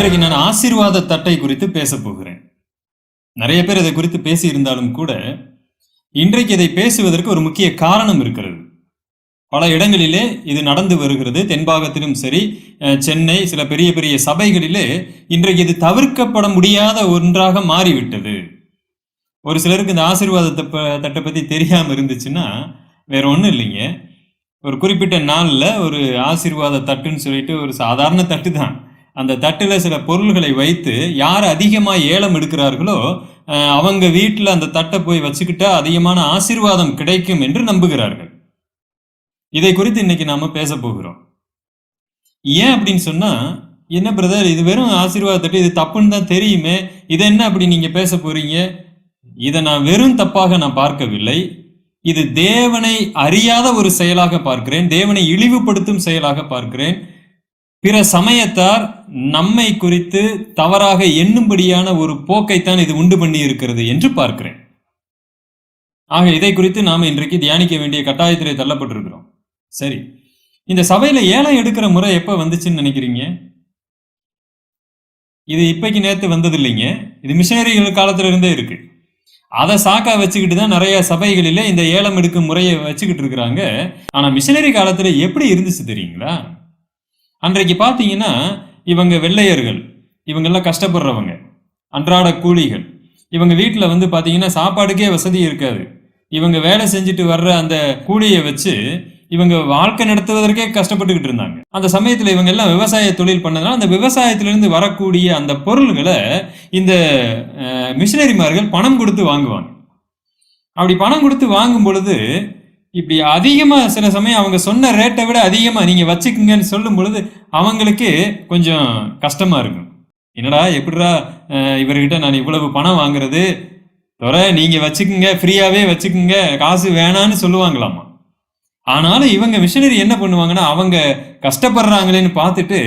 இன்றைக்கு நான் ஆசீர்வாத தட்டை குறித்து பேச போகிறேன். நிறைய பேர் இதை குறித்து பேசி இருந்தாலும் கூட இன்றைக்கு இதை பேசுவதற்கு ஒரு முக்கிய காரணம் இருக்கிறது. பல இடங்களிலே இது நடந்து வருகிறது. தென்பாகத்திலும் சரி சென்னை சில பெரிய பெரிய சபைகளிலே இன்றைக்கு இது தவிர்க்கப்பட முடியாத ஒன்றாக மாறிவிட்டது. ஒரு சிலருக்கு இந்த ஆசீர்வாதத்தை தட்டை பத்தி தெரியாம இருந்துச்சுன்னா வேற ஒன்றும் இல்லைங்க. ஒரு குறிப்பிட்ட நாளில் ஒரு ஆசீர்வாத தட்டுன்னு சொல்லிட்டு ஒரு சாதாரண தட்டு தான் அந்த தட்டில் சில பொருள்களை வைத்து யார் அதிகமாக ஏலம் எடுக்கிறார்களோ அவங்க வீட்டில் அந்த தட்டை போய் வச்சுக்கிட்டா அதிகமான ஆசீர்வாதம் கிடைக்கும் என்று நம்புகிறார்கள். இதை குறித்து இன்னைக்கு நாம் பேச போகிறோம். ஏன் அப்படின்னு சொன்னால் என்ன பிரதர் இது வெறும் ஆசீர்வாதத்தட்டு இது தப்புன்னு தான் தெரியுமே இதை என்ன அப்படி நீங்கள் பேச போகிறீங்க இதை நான் வெறும் தப்பாக நான் பார்க்கவில்லை. இது தேவனை அறியாத ஒரு செயலாக பார்க்கிறேன் தேவனை இழிவுபடுத்தும் செயலாக பார்க்கிறேன். பிற சமயத்தார் நம்மை குறித்து தவறாக எண்ணும்படியான ஒரு போக்கைத்தான் இது உண்டு பண்ணி இருக்கிறது என்று பார்க்கிறேன். ஆக இதை குறித்து நாம் இன்றைக்கு தியானிக்க வேண்டிய கட்டாயத்திலே தள்ளப்பட்டிருக்கிறோம். சரி. இந்த சபையில ஏலம் எடுக்கிற முறை எப்ப வந்துச்சுன்னு நினைக்கிறீங்க? இது இப்பைக்கு நேத்து வந்தது இல்லைங்க இது மிஷினரிகள் காலத்துல இருந்தே இருக்கு. அதை சாக்கா வச்சுக்கிட்டு தான் நிறைய சபைகளிலே இந்த ஏலம் எடுக்கும் முறையை வச்சுக்கிட்டு இருக்கிறாங்க. ஆனா மிஷினரி காலத்துல எப்படி இருந்துச்சு தெரியுங்களா? அன்றைக்கு பார்த்தீங்கன்னா இவங்க வெள்ளையர்கள். இவங்கெல்லாம் கஷ்டப்படுறவங்க. அன்றாட கூலிகள். இவங்க வீட்டில் வந்து பார்த்தீங்கன்னா சாப்பாடுக்கே வசதி இருக்காது. இவங்க வேலை செஞ்சுட்டு வர்ற அந்த கூலியை வச்சு இவங்க வாழ்க்கை நடத்துவதற்கே கஷ்டப்பட்டுக்கிட்டு இருந்தாங்க. அந்த சமயத்தில் இவங்க எல்லாம் விவசாய தொழில் பண்ணதுனால அந்த விவசாயத்திலிருந்து வரக்கூடிய அந்த பொருள்களை இந்த மிஷினரிமார்கள் பணம் கொடுத்து வாங்குவாங்க. அப்படி பணம் கொடுத்து வாங்கும் பொழுது இப்படி அதிகமாக சில சமயம் அவங்க சொன்ன ரேட்டை விட அதிகமாக நீங்கள் வச்சுக்குங்கன்னு சொல்லும் பொழுது அவங்களுக்கு கொஞ்சம் கஷ்டமாக இருக்கும். என்னடா எப்படிடா இவர்கிட்ட நான் இவ்வளவு பணம் வாங்குறது? துறை நீங்கள் வச்சுக்குங்க ஃப்ரீயாகவே வச்சுக்குங்க காசு வேணான்னு சொல்லுவாங்களாமா? ஆனாலும் இவங்க மிஷினரி என்ன பண்ணுவாங்கன்னா அவங்க கஷ்டப்படுறாங்களேன்னு பார்த்துட்டு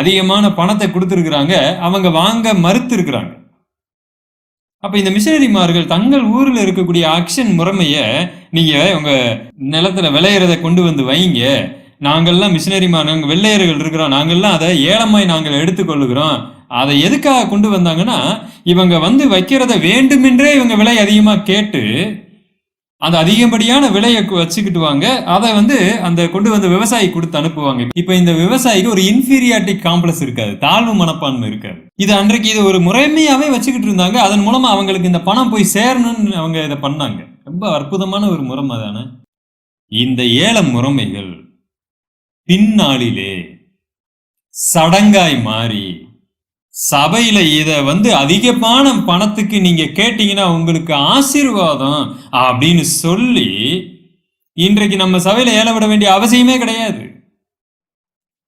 அதிகமான பணத்தை கொடுத்துருக்குறாங்க அவங்க வாங்க மறுத்து இருக்கிறாங்க அப்ப இந்த மிஷனரிமார்கள் தங்கள் ஊரில் இருக்கக்கூடிய ஆக்ஷன் முறைமைய நீங்க உங்க நிலத்துல விளையிறத கொண்டு வந்து வைங்க. நாங்கள்லாம் மிஷினரிமார் நாங்கள் வெள்ளையர்கள் இருக்கிறோம். நாங்கள்லாம் அதை ஏலமாய் நாங்கள் எடுத்துக்கொள்ளுகிறோம். அதை எதுக்காக கொண்டு வந்தாங்கன்னா இவங்க வந்து வைக்கிறத வேண்டுமென்றே இவங்க விலை அதிகமாக கேட்டு அந்த அதிகப்படியான விலையை வச்சுக்கிட்டு வாங்க அதை வந்து அந்த கொண்டு வந்து விவசாயி கொடுத்து அனுப்புவாங்க. இப்போ இந்த விவசாயிக்கு ஒரு இன்ஃபீரியாரிட்டி காம்ப்ளெக்ஸ் இருக்காது. தாழ்வு மனப்பான்மை இருக்காது. இது அன்றைக்கு இது ஒரு முறைமையாவே வச்சுக்கிட்டு இருந்தாங்க. அதன் மூலமா அவங்களுக்கு இந்த பணம் போய் சேரணும்னு அவங்க இதை பண்ணாங்க. ரொம்ப அற்புதமான ஒரு முறைமை தானே? இந்த ஏல முறைமைகள் பின்னாளிலே சடங்காய் மாறி சபையில இதை வந்து அதிகமான பணத்துக்கு நீங்க கேட்டீங்கன்னா உங்களுக்கு ஆசீர்வாதம் அப்படின்னு சொல்லி இன்றைக்கு நம்ம சபையில ஏல விட வேண்டிய அவசியமே கிடையாது.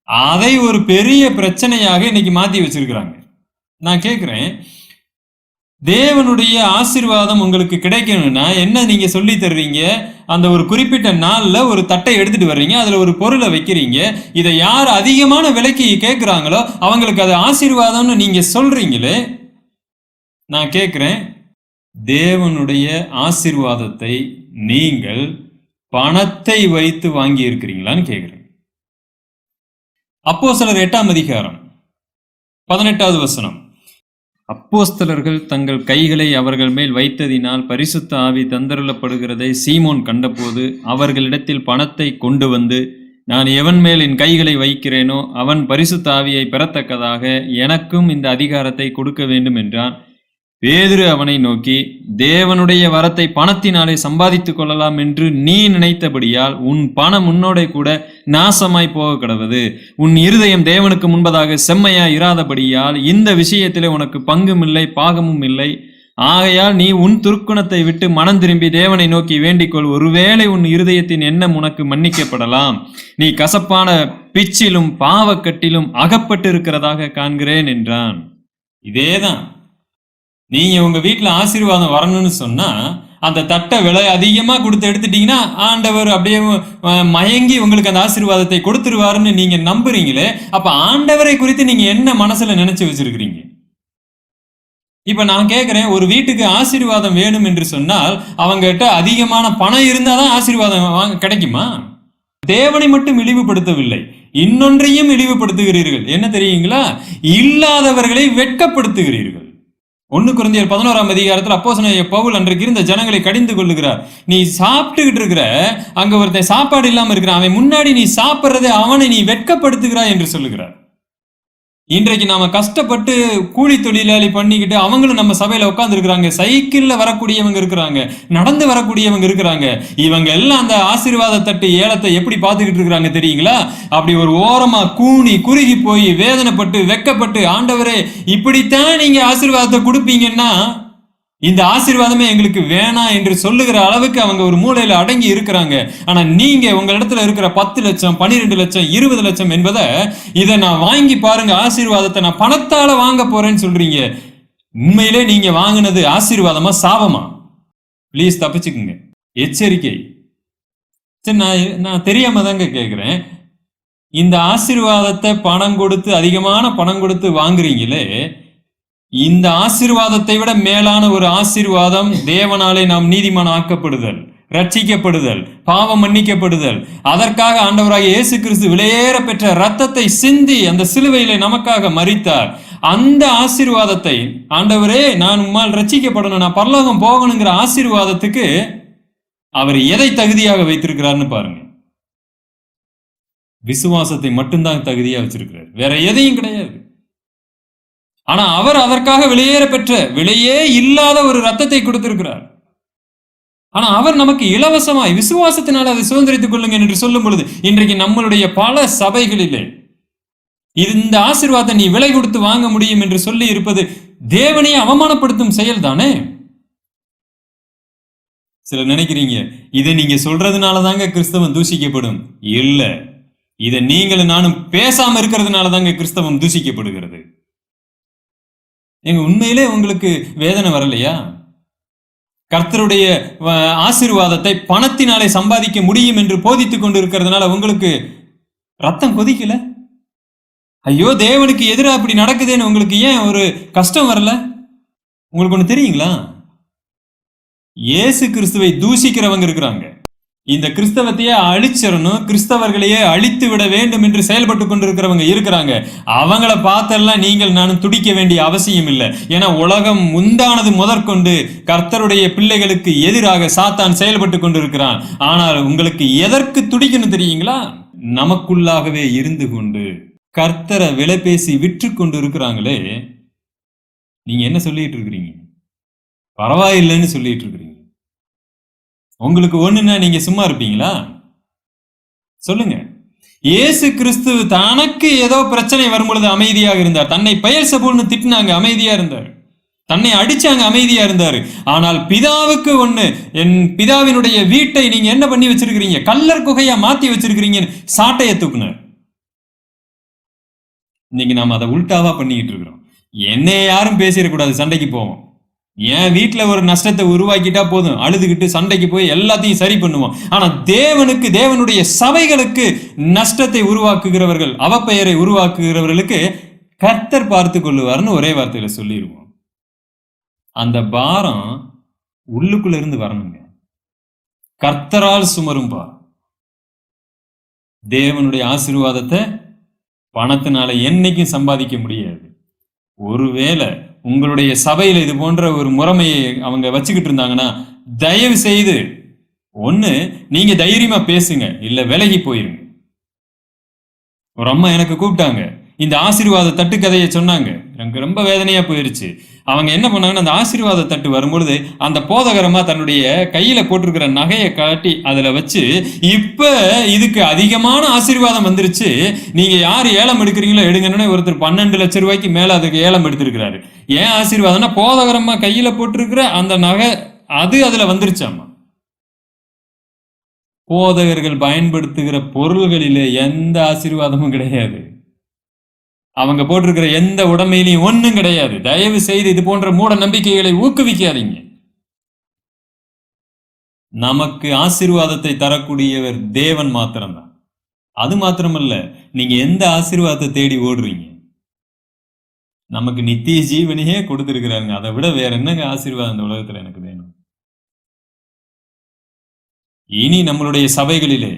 அதை ஒரு பெரிய பிரச்சனையாக இன்னைக்கு மாத்தி வச்சிருக்கிறாங்க. நான் கேட்கிறேன் தேவனுடைய ஆசீர்வாதம் உங்களுக்கு கிடைக்கணும்னா என்ன நீங்க சொல்லி தர்றீங்க? அந்த ஒரு குறிப்பிட்ட நாளில் ஒரு தட்டை எடுத்துட்டு வர்றீங்க அதில் ஒரு பொருளை வைக்கிறீங்க. இதை யார் அதிகமான விலைக்கு கேட்குறாங்களோ அவங்களுக்கு அது ஆசீர்வாதம்னு நீங்க சொல்றீங்களே? நான் கேட்குறேன் தேவனுடைய ஆசீர்வாதத்தை நீங்கள் பணத்தை வைத்து வாங்கி இருக்கிறீங்களான்னு கேட்குறேன் அப்போ சிலர் எட்டாம் அதிகாரம் பதினெட்டாவது வசனம். அப்போஸ்தலர்கள் தங்கள் கைகளை அவர்கள் மேல் வைத்ததினால் பரிசுத்த ஆவி தந்தருளப்படுகிறதை சீமோன் கண்டபோது அவர்களிடத்தில் பணத்தை கொண்டு வந்து நான் எவன் மேல் என் கைகளை வைக்கிறேனோ அவன் பரிசுத்த ஆவியை பெறத்தக்கதாக எனக்கும் இந்த அதிகாரத்தை கொடுக்க வேண்டும் என்றான். பேதுரு அவனை நோக்கி தேவனுடைய வரத்தை பணத்தினாலே சம்பாதித்துக் கொள்ளலாம் என்று நீ நினைத்தபடியால் உன் பணம் உன்னோட கூட நாசமாய் போக கடவது. உன் இருதயம் தேவனுக்கு முன்பதாக செம்மையா இராதபடியால் இந்த விஷயத்திலே உனக்கு பங்கும் இல்லை பாகமும் இல்லை. ஆகையால் நீ உன் துர்க்குணத்தை விட்டு மனம் திரும்பி தேவனை நோக்கி வேண்டிக்கொள் ஒருவேளை உன் இருதயத்தின் எண்ணம் உனக்கு மன்னிக்கப்படலாம். நீ கசப்பான பிச்சிலும் பாவக்கட்டிலும் அகப்பட்டு இருக்கிறதாக காண்கிறேன் என்றான். இதேதான். நீங்க உங்க வீட்டுல ஆசீர்வாதம் வரணும்னு சொன்னா அந்த தட்டை விலை அதிகமாக கொடுத்து எடுத்துட்டீங்கன்னா ஆண்டவர் அப்படியே மயங்கி உங்களுக்கு அந்த ஆசீர்வாதத்தை கொடுத்துருவாருன்னு நீங்கள் நம்புறீங்களே அப்போ ஆண்டவரை குறித்து நீங்கள் என்ன மனசில் நினச்சி வச்சிருக்கிறீங்க? இப்போ நான் கேட்குறேன் ஒரு வீட்டுக்கு ஆசீர்வாதம் வேணும் என்று சொன்னால் அவங்ககிட்ட அதிகமான பணம் இருந்தால் தான் ஆசீர்வாதம் வாங்க கிடைக்குமா? தேவனை மட்டும் இழிவுபடுத்தவில்லை இன்னொன்றையும் இழிவுபடுத்துகிறீர்கள். என்ன தெரியுங்களா? இல்லாதவர்களை வெட்கப்படுத்துகிறீர்கள். ஒன்று குறைந்தியர் பதினோராம் அதிகாரத்தில் அப்போசனைய பவுல் அன்றைக்கு இருந்த ஜனங்களை கடிந்து கொள்ளுகிறார் நீ சாப்பிட்டுக்கிட்டு இருக்கிற அங்கே ஒருத்தன் சாப்பாடு இல்லாமல் இருக்கிறான். அவன் முன்னாடி நீ சாப்பிட்றதே அவனை நீ வெட்கப்படுத்துகிறாய் என்று சொல்லுகிறார். இன்றைக்கு நாம கஷ்டப்பட்டு கூலி தொழிலாளி பண்ணிக்கிட்டு அவங்களும் நம்ம சபையில உட்காந்துருக்குறாங்க சைக்கிள்ல வரக்கூடியவங்க இருக்கிறாங்க. நடந்து வரக்கூடியவங்க இருக்கிறாங்க. இவங்க எல்லாம் அந்த ஆசீர்வாத தட்டு ஏலத்தை எப்படி பார்த்துக்கிட்டு இருக்கிறாங்க தெரியுங்களா? அப்படி ஒரு ஓரமா கூனி குறுகி போய் வேதனைப்பட்டு வெக்கப்பட்டு ஆண்டவரே இப்படித்தான் நீங்க ஆசீர்வாதத்தை கொடுப்பீங்கன்னா இந்த ஆசீர்வாதமே எங்களுக்கு வேணாம் என்று சொல்லுகிற அளவுக்கு அவங்க ஒரு மூலையில அடங்கி இருக்கிறாங்க. ஆனா நீங்க உங்க இடத்துல இருக்கிற பத்து லட்சம் பன்னிரெண்டு லட்சம் இருபது லட்சம் என்பதை இதை நான் வாங்கி பாருங்க ஆசீர்வாதத்தை நான் பணத்தால வாங்க போறேன்னு சொல்றீங்க. உண்மையிலே நீங்க வாங்கினது ஆசீர்வாதமா சாபமா? ப்ளீஸ் தப்பிச்சுக்குங்க. எச்சரிக்கை. சரி நான் நான் தெரியாம தாங்க கேட்குறேன் இந்த ஆசீர்வாதத்தை பணம் கொடுத்து அதிகமான பணம் கொடுத்து வாங்குறீங்களே இந்த ஆசீர்வாதத்தை விட மேலான ஒரு ஆசீர்வாதம் தேவனாலே நாம் நீதிமான் ஆக்கப்படுதல் ரட்சிக்கப்படுதல் பாவம் மன்னிக்கப்படுதல். அதற்காக ஆண்டவராக இயேசு கிறிஸ்து விலையேற பெற்ற ரத்தத்தை சிந்தி அந்த சிலுவையிலே நமக்காக மறித்தார் அந்த ஆசீர்வாதத்தை ஆண்டவரே நான் உம்மால் ரட்சிக்கப்படணும் நான் பரலோகம் போகணுங்கிற ஆசீர்வாதத்துக்கு அவர் எதை தகுதியாக வைத்திருக்கிறார்னு பாருங்க. விசுவாசத்தை மட்டும்தான் தகுதியாக வச்சிருக்கிறார். வேற எதையும் கிடையாது. ஆனா அவர் அதற்காக விலையேற பெற்ற விலையே இல்லாத ஒரு ரத்தத்தை கொடுத்திருக்கிறார். ஆனா அவர் நமக்கு இலவசமாய் விசுவாசத்தினால் அதை சுதந்திரித்துக் கொள்ளுங்க என்று சொல்லும் பொழுது இன்றைக்கு நம்மளுடைய பல சபைகளிலே இது இந்த ஆசீர்வாதத்தை நீ விலை கொடுத்து வாங்க முடியும் என்று சொல்லி இருப்பது தேவனையை அவமானப்படுத்தும் செயல் தானே சில நினைக்கிறீங்க இதை நீங்க சொல்றதுனால தாங்க கிறிஸ்தவம் தூஷிக்கப்படும். இல்ல. இதை நீங்களும் நானும் பேசாம இருக்கிறதுனால தாங்க கிறிஸ்தவம் தூஷிக்கப்படுகிறது. எங்க உண்மையிலே உங்களுக்கு வேதனை வரலையா? கர்த்தருடைய வ- ஆசீர்வாதத்தை பணத்தினாலே சம்பாதிக்க முடியும் என்று போதித்து கொண்டு இருக்கிறதுனால உங்களுக்கு ரத்தம் கொதிக்கல? ஐயோ தேவனுக்கு எதிராக அப்படி நடக்குதுன்னு உங்களுக்கு ஏன் ஒரு கஷ்டம் வரல? உங்களுக்கு ஒன்று தெரியுங்களா? இயேசு கிறிஸ்துவை தூஷிக்கிறவங்க இருக்கிறாங்க. இந்த கிறிஸ்தவத்தையே அழிச்சிடணும் கிறிஸ்தவர்களையே அழித்து விட வேண்டும் என்று செயல்பட்டு கொண்டிருக்கிறவங்க இருக்கிறாங்க. அவங்கள பார்த்தெல்லாம் நீங்கள் நானும் துடிக்க வேண்டிய அவசியம் இல்லை. ஏன்னா உலகம் முந்தானது முதற்கொண்டு கர்த்தருடைய பிள்ளைகளுக்கு எதிராக சாத்தான் செயல்பட்டு கொண்டிருக்கிறான். ஆனால் உங்களுக்கு எதற்கு துடிக்கணும் தெரியுங்களா? நமக்குள்ளாகவே இருந்து கொண்டு கர்த்தரை விலை பேசி விற்று கொண்டு இருக்கிறாங்களே நீங்க என்ன சொல்லிட்டு இருக்கிறீங்க? பரவாயில்லைன்னு சொல்லிட்டு இருக்கிறீங்க. உங்களுக்கு ஒண்ணுன்னா நீங்க சும்மா இருப்பீங்களா? சொல்லுங்க. இயேசு கிறிஸ்து தனக்கு ஏதோ பிரச்சனை வரும்பொழுது அமைதியாக இருந்தார். தன்னை பெயர் சபுல்னு திட்டினாங்க அமைதியா இருந்தார். தன்னை அடிச்சாங்க அமைதியா இருந்தார். ஆனால் பிதாவுக்கு ஒண்ணு. என் பிதாவினுடைய வீட்டை நீங்க என்ன பண்ணி வச்சிருக்கிறீங்க? கல்லர் குகையா மாத்தி வச்சிருக்கிறீங்கன்னு சாட்டையை தூக்குனார். இன்னைக்கு நாம் அதை உல்டாவா பண்ணிக்கிட்டு இருக்கிறோம். என்னை யாரும் பேசிடக்கூடாது. சண்டைக்கு போவோம். என் வீட்டில் ஒரு நஷ்டத்தை உருவாக்கிட்டா போதும். அழுதுகிட்டு சண்டைக்கு போய் எல்லாத்தையும் சரி பண்ணுவோம். ஆனால் தேவனுக்கு தேவனுடைய சபைகளுக்கு நஷ்டத்தை உருவாக்குகிறவர்கள் அவப்பெயரை உருவாக்குகிறவர்களுக்கு கர்த்தர் பார்த்து கொள்ளுவார்னு ஒரே வார்த்தையில் சொல்லிடுவோம். அந்த பாரம் உள்ளுக்குள்ள இருந்து வரணுங்க. கர்த்தரால் சுமரும் பாரம். தேவனுடைய ஆசீர்வாதத்தை பணத்தினால என்னைக்கும் சம்பாதிக்க முடியாது. ஒருவேளை உங்களுடைய சபையில் இது போன்ற ஒரு முறைமையை அவங்க வச்சுக்கிட்டு இருந்தாங்கன்னா தயவு செய்து ஒன்று நீங்க தைரியமா பேசுங்க இல்லை விலகி போயிருங்க. ஒரு அம்மா எனக்கு கூப்பிட்டாங்க. இந்த ஆசீர்வாத தட்டுக்கதையை சொன்னாங்க. எனக்கு ரொம்ப வேதனையாக போயிருச்சு. அவங்க என்ன பண்ணாங்கன்னா அந்த ஆசீர்வாத தட்டு வரும்பொழுது அந்த போதகரமாக தன்னுடைய கையில் போட்டிருக்கிற நகையை காட்டி அதில் வச்சு இப்போ இதுக்கு அதிகமான ஆசீர்வாதம் வந்துருச்சு. நீங்கள் யார் ஏலம் எடுக்கிறீங்களோ எடுங்கன்னு ஒருத்தர் பன்னெண்டு லட்சம் ரூபாய்க்கு மேலே அதுக்கு ஏலம் எடுத்திருக்கிறாரு. ஏன் ஆசீர்வாதம்னா போதகரமாக கையில் போட்டிருக்கிற அந்த நகை அது அதில் வந்துருச்சாமா? போதகர்கள் பயன்படுத்துகிற பொருள்களிலே எந்த ஆசீர்வாதமும் கிடையாது. அவங்க போட்டிருக்கிற எந்த உடமையிலையும் ஒன்றும் கிடையாது. தயவு செய்து இது போன்ற மூட நம்பிக்கைகளை ஊக்குவிக்காதீங்க. நமக்கு ஆசீர்வாதத்தை தரக்கூடியவர் தேவன் மாத்திரம்தான். அது மாத்திரமல்ல நீங்க எந்த ஆசீர்வாதத்தை தேடி ஓடுறீங்க? நமக்கு நித்திய ஜீவனையே கொடுத்துருக்கிறாங்க அதை விட வேற என்னங்க ஆசீர்வாதம் இந்த உலகத்துல எனக்கு வேணும்? இனி நம்மளுடைய சபைகளிலே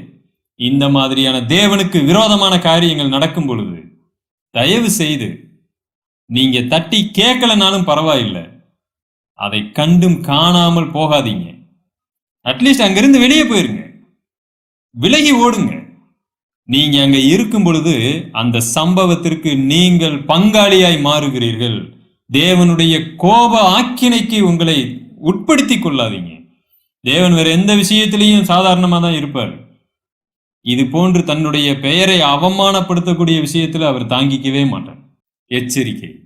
இந்த மாதிரியான தேவனுக்கு விரோதமான காரியங்கள் நடக்கும் பொழுது தயவு செய்து நீங்க தட்டி கேட்கலனாலும் பரவாயில்லை. அதை கண்டும் காணாமல் போகாதீங்க. அட்லீஸ்ட் அங்கிருந்து வெளியே போயிருங்க. விலகி ஓடுங்க. நீங்க அங்க இருக்கும் பொழுது அந்த சம்பவத்திற்கு நீங்கள் பங்காளியாய் மாறுகிறீர்கள். தேவனுடைய கோப ஆக்கினைக்கு உங்களை உட்படுத்திக் கொள்ளாதீங்க. தேவன் வேற எந்த விஷயத்திலையும் சாதாரணமா தான் இருப்பார். இது போன்று தன்னுடைய பெயரை அவமானப்படுத்தக்கூடிய விஷயத்துல அவர் தாங்கிக்கவே மாட்டார். எச்சரிக்கை.